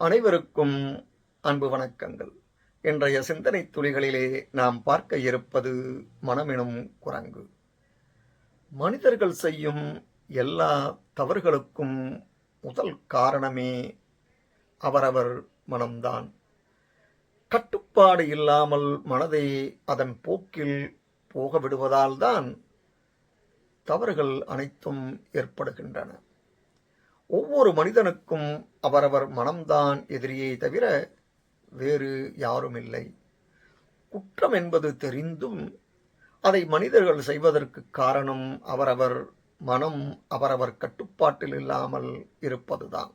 அனைவருக்கும் அன்பு வணக்கங்கள். இன்றைய சிந்தனை துளிகளிலே நாம் பார்க்க இருப்பது மனமெனும் குரங்கு. மனிதர்கள் செய்யும் எல்லா தவறுகளுக்கும் முதல் காரணமே அவரவர் மனம்தான். கட்டுப்பாடு இல்லாமல் மனதை அதன் போக்கில் போக விடுவதால்தான் தவறுகள் அனைத்தும் ஏற்படுகின்றன. ஒவ்வொரு மனிதனுக்கும் அவரவர் மனம்தான் எதிரியே தவிர வேறு யாரும் இல்லை குற்றம் என்பது தெரிந்தும் அதை மனிதர்கள் செய்வதற்கு காரணம் அவரவர் மனம் அவரவர் கட்டுப்பாட்டில் இல்லாமல் இருப்பதுதான்.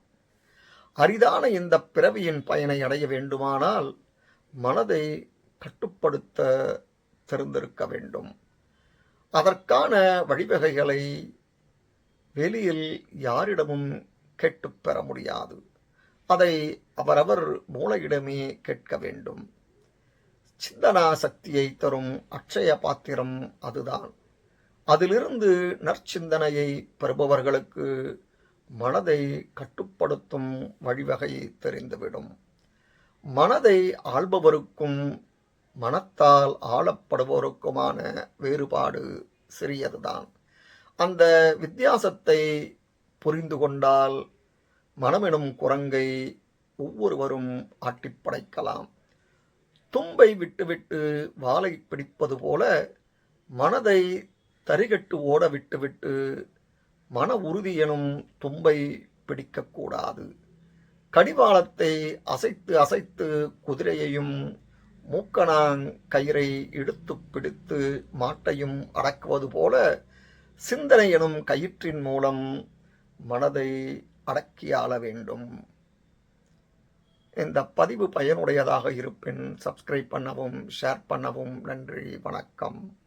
அரிதான இந்த பிறவியின் பயனை அடைய வேண்டுமானால் மனதை கட்டுப்படுத்த தெரிந்திருக்க வேண்டும். அதற்கான வழிவகைகளை வெளியில் யாரிடமும் கேட்டுப் பெற முடியாது. அதை அவரவர் மூளையிடமே கேட்க வேண்டும். சிந்தனா சக்தியை தரும் அட்சய பாத்திரம் அதுதான். அதிலிருந்து நற்சிந்தனையை பெறுபவர்களுக்கு மனதை கட்டுப்படுத்தும் வழிவகை தெரிந்துவிடும். மனதை ஆள்பவருக்கும் மனத்தால் ஆளப்படுபவருக்குமான வேறுபாடு சிறியதுதான். அந்த வித்தியாசத்தை புரிந்து கொண்டால் மனமெனும் குரங்கை ஒவ்வொருவரும் ஆட்டிப்படைக்கலாம் தும்பை விட்டுவிட்டு வாளை பிடிப்பது போல மனதை தரிகட்டு ஓட விட்டுவிட்டு மன உறுதி எனும் தும்பை பிடிக்கக்கூடாது கடிவாளத்தை அசைத்து அசைத்து குதிரையையும் மூக்கணாங் கயிறை இழுத்து பிடித்து மாட்டையும் அடக்குவது போல சிந்தனை எனும் கயிற்றின் மூலம் மனதை அடக்கியாள வேண்டும். இந்த பதிவு பயனுடையதாக இருப்பின் சப்ஸ்கிரைப் பண்ணவும் ஷேர் பண்ணவும் நன்றி வணக்கம்.